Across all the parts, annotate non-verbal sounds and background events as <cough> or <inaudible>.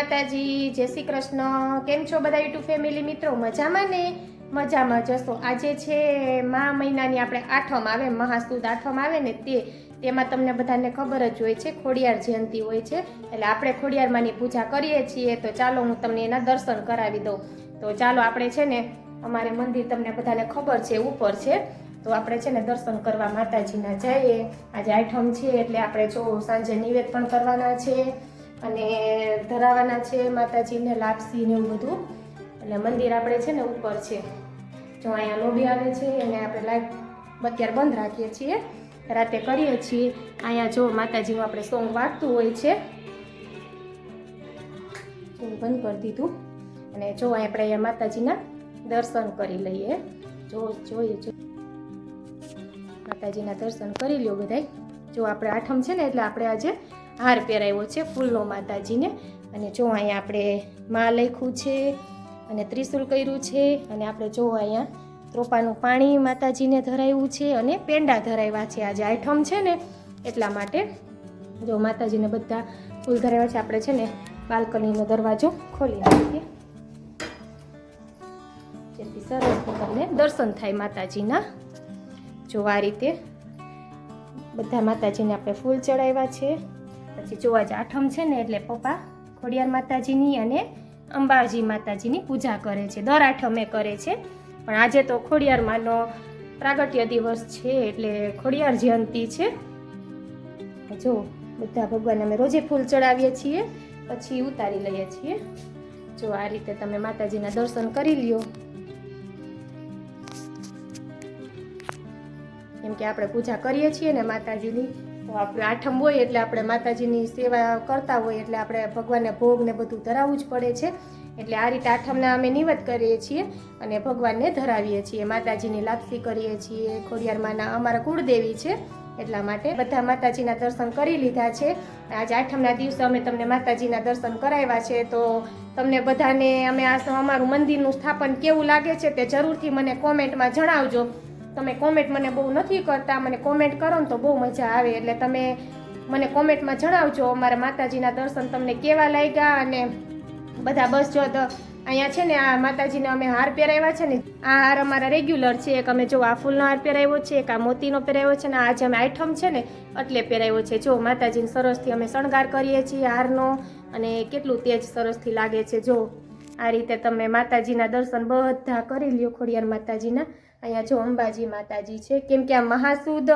માતાજી, જય શ્રી કૃષ્ણ. કેમ છો બધા યુટ્યુબ ફેમિલી મિત્રો? મજામાં ને? મજામાં જશો. આજે છે મા મહિનાની આપણે આઠમ આવે, મહાસુદ આઠમ આવે ને તે. તેમાં તમને બધાને ખબર જ હોય છે, ખોડિયાર જયંતિ હોય છે. એટલે આપણે ખોડિયારમાંની પૂજા કરીએ છીએ. તો ચાલો હું તમને એના દર્શન કરાવી દઉં. તો ચાલો આપણે છે ને, અમારે મંદિર તમને બધાને ખબર છે, ઉપર છે. તો આપણે છે ને દર્શન કરવા માતાજીના જઈએ. આજે આઠમ છે એટલે આપણે જો સાંજે નિવેદ પણ કરવાના છે. અને ધરાવાના છે માતાજીને લાપસી ને એવું બધું. એટલે મંદિર આપણે છે ને ઉપર છે. જો અહીંયા લોબી આવે છે અને આપણે લાઈટ અત્યારે બંધ રાખીએ છીએ. રાતે કરીએ છીએ. અહીંયા જો માતાજીનું આપણે સોંગ વાગતું હોય છે. બંધ કરી દીધું. અને જો આપણે અહીંયા માતાજીના દર્શન કરી લઈએ. જો જોઈએ, જો. માતાજીના દર્શન કરી લ્યો બધાય. જો આપણે આઠમ છે ને એટલે આપણે આજે હાર પહેરાવ્યો છે ફૂલનો માતાજીને. અને જો અહીંયા આપણે માં લખ્યું છે અને ત્રિશુલ કર્યું છે અને આપણે જો અહીંયા ત્રોપાનું પાણી માતાજીને ધરાવ્યું છે અને પેંડા ધરાવ્યા છે. આજે આઈઠમ છે ને, એટલા માટે જો માતાજીને બધા ફૂલ ધરાવ્યા છે, આપણે છે ને બાલ્કનીનો દરવાજો ખોલી નાખીએ. જેથી સરસ તમને દર્શન થાય માતાજીના. જો આ રીતે બધા માતાજીને આપણે ફૂલ ચડાવ્યા છે. પછી જો આજે આઠમ છે ને એટલે પપ્પા ખોડિયાર માતાજીની અને અંબાજી માતાજીની પૂજા કરે છે. દર આઠમે કરે છે. પણ આજે તો ખોડિયારમાંનો પ્રાગટ્ય દિવસ છે એટલે ખોડિયાર જયંતિ છે. જો, બધા ભગવાન અમે રોજે ફૂલ ચડાવીએ છીએ, પછી ઉતારી લઈએ છીએ. જો આ રીતે તમે માતાજીના દર્શન કરી લ્યો. કેમ કે આપણે પૂજા કરીએ છીએ ને માતાજીની આપણે આઠમ હોય એટલે આપણે માતાજીની સેવા કરતા હોય એટલે આપણે ભગવાનને ભોગ ને બધું ધરાવવું જ પડે છે. એટલે આ રીતે આઠમના અમે નિવત કરીએ છીએ અને ભગવાનને ધરાવીએ છીએ. માતાજીની લાપસી કરીએ છીએ. ખોડિયારમાંના અમારા કુળદેવી છે. એટલા માટે બધા માતાજીના દર્શન કરી લીધા છે. આજે આઠમના દિવસે અમે તમને માતાજીના દર્શન કરાવ્યા છે. તો તમને બધાને અમે આ અમારું મંદિરનું સ્થાપન કેવું લાગે છે તે જરૂરથી મને કોમેન્ટમાં જણાવજો. તમે કોમેન્ટ મને બહુ નથી કરતા, મને કોમેન્ટ કરો ને તો બહુ મજા આવે. એટલે તમે મને કોમેન્ટમાં જણાવજો, અમારા માતાજીના દર્શન તમને કેવા લાગ્યા અને બધા બસ જો અહીંયા છે ને આ માતાજીને અમે હાર પહેરાવ્યા છે ને, આ હાર અમારા રેગ્યુલર છે. એક અમે જો આ ફૂલનો હાર પહેરાવ્યો છે, એક આ મોતીનો પહેરાવ્યો છે ને આજે અમે આઈટમ છે ને, એટલે પહેરાવ્યો છે. જો માતાજીને સરસથી અમે શણગાર કરીએ છીએ હારનો અને કેટલું તેજ સરસથી લાગે છે. જો આ રીતે તમે માતાજીના દર્શન બધા કરી લ્યો ખોડિયાર માતાજીના. અહીંયા જો અંબાજી માતાજી છે. કેમ કે આ મહાસુદ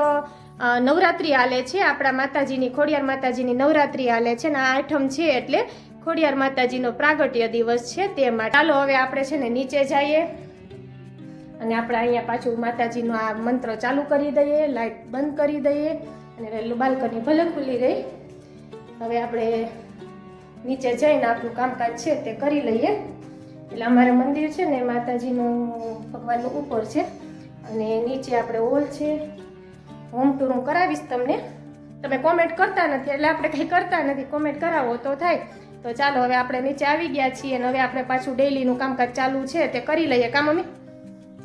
નવરાત્રિ હાલે છે. આપણા માતાજીની, ખોડિયાર માતાજીની નવરાત્રિ હાલે છે ને આ આઠમ છે એટલે ખોડિયાર માતાજીનો પ્રાગટ્ય દિવસ છે તે માટે. ચાલો હવે આપણે છે ને નીચે જઈએ અને આપણે અહીંયા પાછું માતાજીનો આ મંત્ર ચાલુ કરી દઈએ, લાઈટ બંધ કરી દઈએ અને બાલ્કની ભલે ખુલ્લી રહી. હવે આપણે નીચે જઈને આપણું કામકાજ છે તે કરી લઈએ. એટલે અમારે મંદિર છે ને, માતાજીનું ભગવાનનું ઉપર છે. અને નીચે આપણે હોલ છે. હોમ ટૂર હું કરાવીશ તમને. તમે કોમેન્ટ કરતા નથી, એટલે આપણે કંઈ કરતા નથી. કોમેન્ટ કરાવો તો થાય. તો ચાલો, હવે આપણે નીચે આવી ગયા છીએ અને હવે આપણે પાછું ડેઈલીનું કામકાજ ચાલુ છે તે કરી લઈએ. કામ અમે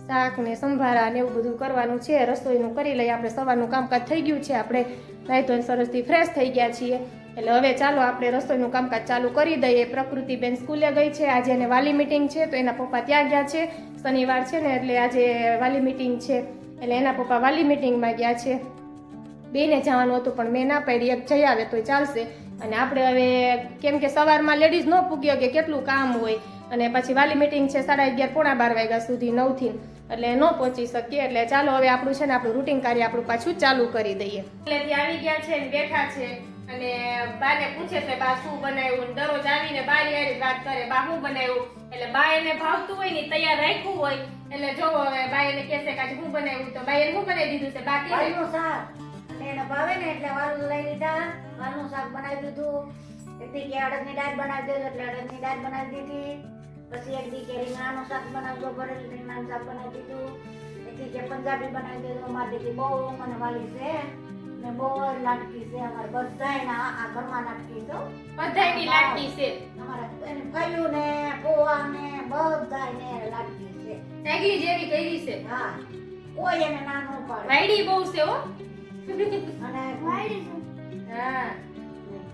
શાક ને સંભારા ને એવું બધું કરવાનું છે. રસોઈનું કરી લઈએ. આપણે સવારનું કામકાજ થઈ ગયું છે. આપણે નાહી ધોઈને સરસથી ફ્રેશ થઈ ગયા છીએ. એટલે હવે ચાલો આપણે રસોઈનું કામકાજ ચાલુ કરી દઈએ. પ્રકૃતિબેન સ્કૂલે ગઈ છે. આજે એને વાલી મિટિંગ છે, તો એના પપ્પા ત્યાં ગયા છે. શનિવાર છે ને, એટલે આજે વાલી મિટિંગ છે. એટલે એના પપ્પા વાલી મિટિંગમાં ગયા છે. બેને જવાનું હતું, પણ મેં ના પાડી. એક જઈ આવે તોય ચાલશે. અને આપણે હવે, કેમ કે સવારમાં લેડીઝ ન પૂગ્યો કે કેટલું કામ હોય. અને પછી વાલી મિટિંગ છે સાડા અગિયાર, પોણા બાર વાગ્યા સુધી, નવથી. એટલે ન પહોંચી શકીએ. એટલે ચાલો હવે આપણું છે ને, આપણું રૂટિન કાર્ય આપણું પાછું ચાલુ કરી દઈએ. એટલે આવી ગયા છે બેઠા છે. અને બાને પૂછે છે બા શું બનાવ્યું? ને દરરોજ આવીને બા યાર વાત કરે બા શું બનાવ્યું? એટલે બા એને ભાવતું હોય ને તૈયાર રાખ્યું હોય એટલે જો હવે બા એને કહેશે કે શું બનાવ્યું? તો બા એને શું બનાવી દીધું છે? બાકી વાલનું શાક. એને ભાવે ને એટલે વાલું લઈ લીધા. વાલનું શાક બનાવી દીધું. એક દી કે અડદની દાળ બનાવી દેજો એટલે અડદની દાળ બનાવી દીધી. પછી એક દી કે રીંગણાનું શાક બનાવજો ભરેલ રીંગણાનું શાક બનાવી દીધું. એક દી કે પંજાબી બનાવી દીધું મારી દીકરી બહુ મને વાલી છે. ને બહુ જ લાડકી છે અમારે બધાયના આ ઘરમાં લાટકી તો બધાયની લાટકી છે. અમારા એને ફયું ને પોવા ને બધાય ને લાડકી છે. નાગલી જેવી કરી છે. હા કોઈ એને ના ન પાડે. વાયડી બહુ છે હો. અને વાયડી હા.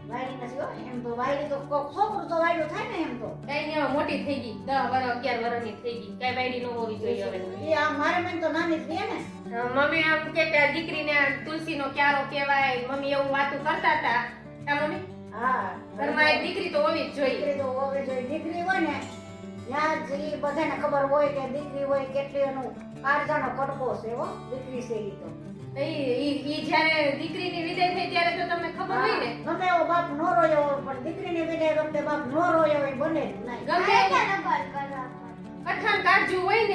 વાયડી નથી હો એમ તો વાયડી તો છોકરું તો વાયડું થાય ને એમ તો. કઈ નહીં મોટી થઈ ગઈ. દસ વર્ષ અગિયાર વર્ષની થઈ ગઈ. કઈ વાયડી ન હોવી જોઈએ હવે. એ આ મારે મને તો નાની રહે ને. મમ્મી આમ કે કે દીકરીને તુલસીનો ક્યારો કહેવાય મમ્મી એવું વાતું કરતા હતા. કા મમ્મી? હા ઘરમાં એક દીકરી તો હોવી જ જોઈએ. દીકરી તો હોવી જોઈએ. દીકરી હોય ને ત્યાં જ ઈ બધાને ખબર હોય કે દીકરી હોય કેટલી એનું આરજાનો કટકો છે હો દીકરી છે એ તો. જ્યારે દીકરીની વિદાય થઈ ત્યારે તો તમને ખબર હોય ને? ગમે એવો બાપ નો રોયો હોય પણ દીકરીની વિદાય વખતે બાપ નો રોયો હોય બને નહીં. ગમે? કાળજું હોય ને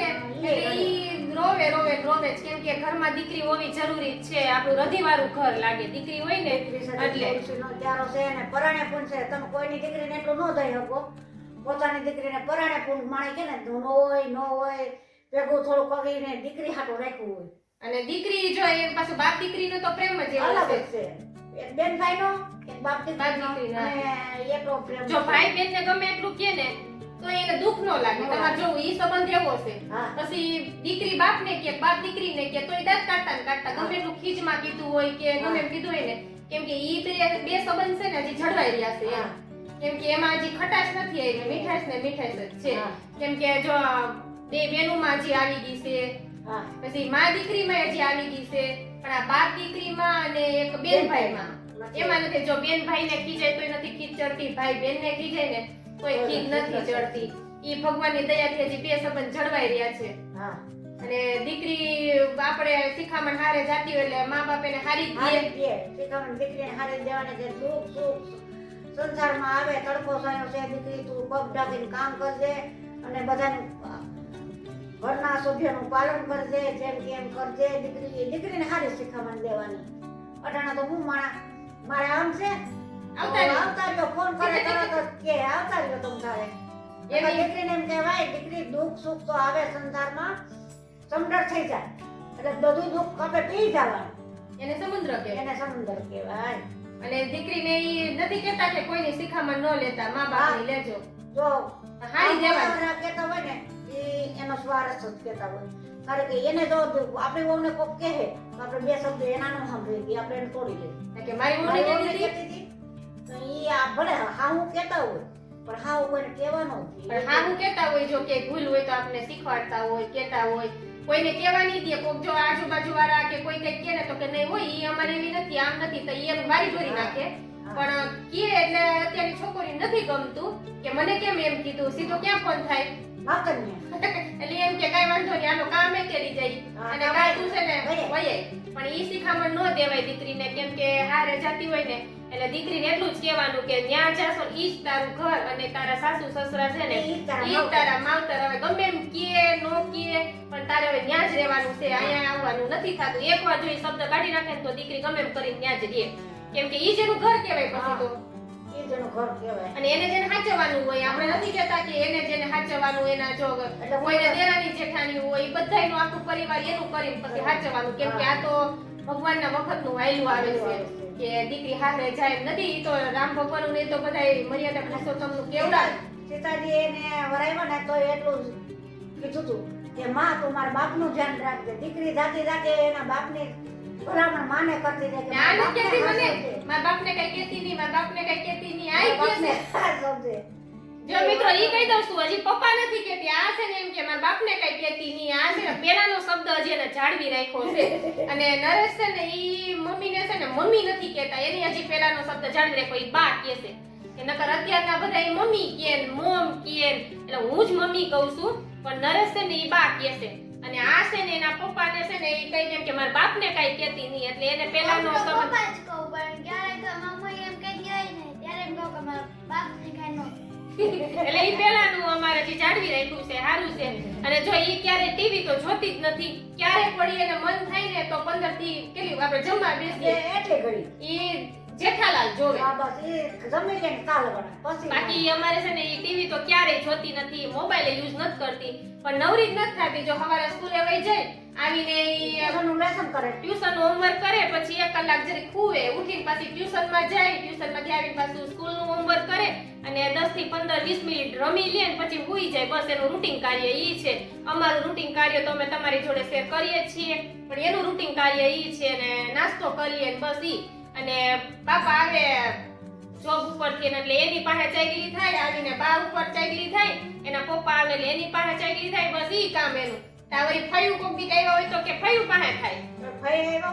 ને જ કેમ કે ઘરમાં દીકરી હોવી જરૂરી છે. આપણું રધીવાળું ઘર લાગે દીકરી હોય ને એટલે. ત્યારો છે ને પરાણે પણ છે. તમે કોઈની દીકરીને એટલું ન દઈ શકો. પોતાની દીકરીને પરાણે પણ માણે કે ને ન હોય ન હોય ભેગું થોડું કરીને દીકરી હાટું રાખવું હોય. અને દીકરી જો એ પાછું બાપ દીકરીનો તો પ્રેમ જ અલગ છે. એક બેન ભાઈનો એક બાપ દીકરીનો. અને એટલો પ્રેમ જો. ભાઈ બેન ને ગમે એટલું કે ને તો એને દુઃખ ન લાગે. તમારે જો ઈ સંબંધ એવો છે પછી દીકરી બાપ ને કે બાપ દીકરી ને કે તો એ દાંત કાઢતા ને કાઢતા. ગમે એટલું ખીજમાં કીધું હોય કે ગમે એમ કીધું હોય ને કેમ કે ઈ બે બે સંબંધ છે ને હજી જળવાઈ રહ્યા છે એમ. કેમ કે એમાં હજી ખટાશ નથી આવી મીઠાશ ને મીઠાશ જ છે. કેમ કે જો બે બેનુંમાં હજી આવી ગઈ છે. પછી માં દીકરીમાં હજી આવી ગઈ છે પણ આ બાપ દીકરીમાં અને એક બેન ભાઈમાં નથી. એમાં નથી જો બેન ભાઈ ને ખીજાય તોય નથી ખીચ ચડતી ભાઈ બેનને ખીજાય ને તોય ખીજ નથી ચડતી ઈ ભગવાનની દયાથી હજી બે સંબંધ જળવાઈ રહ્યા છે. હા. અને દીકરી આપણે શિખામણ હારે જાતી હોય એટલે મા બાપ એને હારી જ દે. શીખવણ દીકરીને હારી દેવાની કે દુઃખ સુખ. સંસારમાં આવે તડકો સાયો છે દીકરી તું પગ ઢાંકીને કામ કરજે અને બધાનું ઘરના સભ્યોનું પાલન કરજે જેમ કે એમ કરજે. દીકરી દીકરીને હારી શિખામણ દેવાની. અટાણા તો હું મારા મારે આમ છે? આવતા ફોન કરે તરત જ કે આવતા રહ્યો તમ તારે. એમાં દીકરીને એમ કહેવાય દીકરી દુઃખ સુખ તો આવે સંસારમાં સમદર થઈ જાય. એટલે બધું દુઃખ આપણે પી જવાનું એને સમુદ્ર કે એને સમુદ્ર કહેવાય. અને દીકરીને ઈ નથી કહેતા કે કોઈની શિખામણ ન લેતા મા બાપની લેજો. જો હારી દેવા કેતા કહેતા હોય ને એ એનો સ્વાર્થ જ કહેતા હોય. કારણ કે એને જો આપણી વહુને કોક કહે તો આપણે બે શબ્દ એના નો સાંભળીએ આપણે એને તોડી લઈએ. કે મારી વહુને કહેતી હતી ભલે હાહુ કહેતા હોય પણ હાહુ કોઈને કહેવાનો પણ હા હું કહેતા હોય જો કે ભૂલ હોય તો આપણે શીખવાડતા હોય કહેતા હોય. કોઈને કહેવા નહીં દે કોક જો આજુબાજુ વાળા કે કોઈ કઈ કે ને તો કે નહીં હોય ઈ અમારે એવી નથી આમ નથી તો એમ વારી ધોરી નાખે. પણ કહે એટલે અત્યારની છોકરી નથી ગમતું કે મને કેમ એમ કીધું? સીધો ક્યાં ફોન થાય? <laughs> એટલે એમ કે કઈ વાંધો નહીં આનો કામ એ કરી જાય. અને કાંઈ તું છે ને. વહે પણ ઈ શિખામણ ન દેવાય દીકરીને કેમ કે હારે જાતી હોય ને એટલે દીકરીને એટલું જ કહેવાનું કે ન્યા જાશો ને ઈ જ તારું ઘર અને તારા સાસુ સસરા છે ને ઈ તારા માવતર. હવે ગમે એમ કીએ નો કીએ પણ તારે હવે ત્યાં જ રહેવાનું છે અહીંયા આવવાનું નથી થતું. એક વાર જો શબ્દ કાઢી નાખે ને તો દીકરી ગમે એમ કરીને ત્યાં જ રહે. કેમ કે ઈ જેનું ઘર કહેવાય પછી તો. અને એને જેને સાચવવાનું હોય આપણે નથી કહેતા કે એને જેને સાચવવાનું એના જો કોઈને દેરાની જેઠાની હોય એ બધાયનું આખું પરિવાર એનું કરીને પછી સાચવવાનું કેમ કે આ તો ભગવાનના વખતનું વાયલું આવે છે. કે દીકરી હારે જાય નથી તો રામ ભગવાન ને તો બધા મર્યાદા પુરુષોત્તમનું કેવડા સીતાજી એને વરાવ્યો ને તો એટલું કીધું તું કે માં તું મારા બાપનું ધ્યાન રાખજે. દીકરી જાતી જાતે એના બાપ ને બરાબર માને કરતી દે કે મારા બાપ ને કઈ કેતી નહીં મારા બાપને કઈ કેતી નહીં. આઈ કે છે. સમજે. જો મિત્રો ઈ કહી દઉં છું હજી પપ્પા નથી કેતી આ છે ને એમ કે મારા બાપને કઈ કેતી નહીં. આ છે ને પેલાનો શબ્દ હજી એને જાળવી રાખ્યો છે. અને નરેશ છે ને ઈ મમ્મીને છે ને મમ્મી નથી કેતા એની હજી પેલાનો શબ્દ જાળવી રાખ્યો ઈ બા કે છે. કે નકર અત્યારના બધા ઈ મમ્મી કહે મોમ કે એટલે હું જ મમ્મી કહું છું પણ નરેશ છે ને ઈ બા કે છે. અને આ છે ને એના પપ્પાને છે ને ઈ કહી એમ કે મારા બાપને કઈ કેતી નહીં એટલે એને પેલાનો હું એટલે ઈ પહેલાનું અમારે જે જાળવી રાખ્યું છે સારું છે. અને જો ઈ ક્યારે ટીવી તો જોતી જ નથી. ક્યારે પડી એને મન થાય ને તો 15 થી કેટલી આપણે જમવા એ બેસીએ એટલે ઘડી. ઈ જેઠાલાલ જોવે. હા બસ એ જમી લે કાલ વળે. પછી બાકી અમારે છે ને ઈ ટીવી તો ક્યારેય જોતી નથી. મોબાઈલ યુઝ નથી કરતી. પણ નવરી જ નથી થતી. જો સવારે સ્કૂલે વઈ જાય આવીને એનું લેસન કરે. ટ્યુશન હોમવર્ક કરે પછી એક કલાક જરી ખૂવે ઉઠીને પાછી ટ્યુશનમાં જાય ટ્યુશનમાંથી આવીને પાછું સ્કૂલનું હોમવર્ક કરે અને 10 થી 15 20 મિનિટ રમી લે પછી સૂઈ જાય. બસ એનું રૂટીન કાર્ય ઈ છે. અમારું રૂટીન કાર્ય તો અમે તમારી જોડે શેર કરીએ છીએ. પણ એનું રૂટીન કાર્ય ઈ છે ને નાસ્તો કરીએ બસ ઈ. અને પાપા આવે જોબ ઉપરથી એટલે એની પાસે ચાગલી થાય, આવીને બા ઉપર ચાગલી થાય. એના પપ્પા આવે એટલે એની પાસે ચાગલી થાય, બસ ઈ કામ એનું. તા વળી ફયું કોક દી હોય તો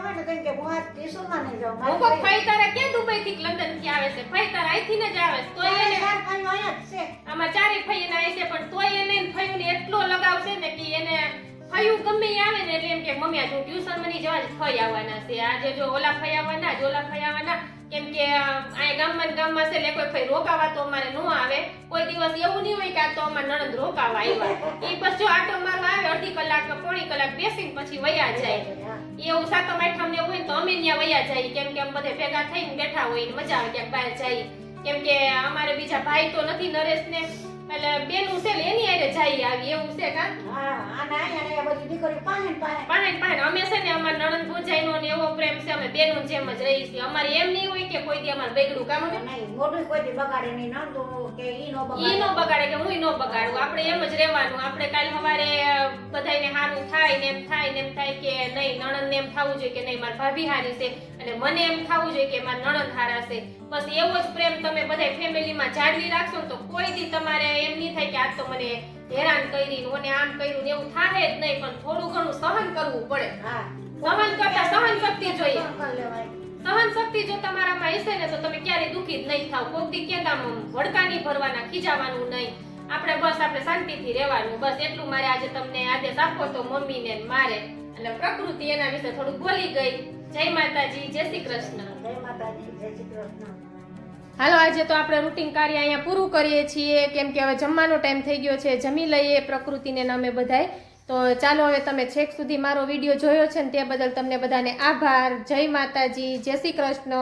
ફઈ ને કેમ કે હું આ ટીસુમાં નહીં જાઉં. હું કહું ફઈ તારા ક્યાં દુબઈ થી લંડનથી આવે છે? ફઈ તારા અહીંથી ને જ આવે તો એને ચાર ફઈઓ અહીંયા જ છે. આમાં ચારે ફઈ આવે છે પણ તોય એને ફયું ને એટલો લગાવ છે ને કે એને ફયું ગમે આવે ને એટલે એમ કે મમ્મી આજે ટ્યુશન મની જવા જ ફઈ આવવાના છે. આજે જો ઓલા ફઈ આવવાના જો ઓલા ફઈ આવવાના કેમ કે આ ગામમાં ને ગામમાં છે એટલે કોઈ ફઈ રોકાવા તો અમારે ન દિવસ એવું નહીં હોય કે આ તો અમારે નણંદ રોકાવા આવ્યા. એ બસ જો આટો મારવા આવે અડધી કલાક પોણી કલાક બેસીને પછી વયા જાય. એવું સાતમ આઠમ ને એવું હોય તો અમે ત્યાં વયા જાય. કેમ કે અમે બધે ભેગા થઈને બેઠા હોય ને મજા આવે ક્યાંક બહાર જાય. કેમ કે અમારે બીજા ભાઈ તો નથી નરેશ ને એટલે બેનું છે એની આરે જાય આવી. એવું છે કા? હા આ ના આ બધી દીકરી ને પાસે પાહે પાહે અમે છે ને અમાર નણંદ ભોજાઈનો ને એવો પ્રેમ છે અમે બેનું જેમ જ રહી છીએ. અમારે એમ નહીં હોય કે કોઈ દી અમારે બગડું કામ નહીં મોઢું કોઈ દી બગાડે નહીં નણંદો કે ઈ નો ઈ નો બગાડે બગાડે કે હું નો બગાડું. આપણે એમ જ રહેવાનું. આપણે કાલ સવારે બધાયને સારું થાય ને એમ થાય ને એમ થાય કે નહીં નણંદ ને એમ થવું જોઈએ કે નહીં મારી ભાભી હારી છે અને મને એમ થવું જોઈએ કે મારા નણંદ હારા છે. બસ એવો જ પ્રેમ તમે બધા ફેમિલીમાં જાળવી રાખશો ને તો કોઈ દી તમારે એમ નહીં થાય કે આજ તો મને હેરાન કરી ને ઓને આમ કર્યું ને એવું થાય જ નહીં પણ થોડું ઘણું સહન કરવું પડે. હા. સહન કરતા સહન શક્તિ જોઈએ. સહન શક્તિ જો તમારામાં હશે ને તો તમે ક્યારેય દુખી જ નહીં થાવ. કોક દી ક્યાં આમ નહીં ભરવાના ખીજાવાનું નહીં. આપણે બસ આપણે શાંતિથી રહેવાનું. બસ એટલું મારે આજે તમને આદેશ આપો તો મમ્મીને ને મારે. એટલે પ્રકૃતિ એના વિશે થોડું બોલી ગઈ. જય માતાજી જય શ્રી કૃષ્ણ. જય માતાજી જય શ્રી કૃષ્ણ. હાલો આજે તો આપણે રૂટિન કાર્ય અહીંયા પૂરું કરીએ છીએ. કેમ કે હવે જમવાનો ટાઈમ થઈ ગયો છે. જમી લઈએ પ્રકૃતિને ને અમે બધાય. તો ચાલો હવે તમે છેક સુધી મારો વીડિયો જોયો છે ને તે બદલ તમને બધાને આભાર. જય માતાજી, જય શ્રી કૃષ્ણ.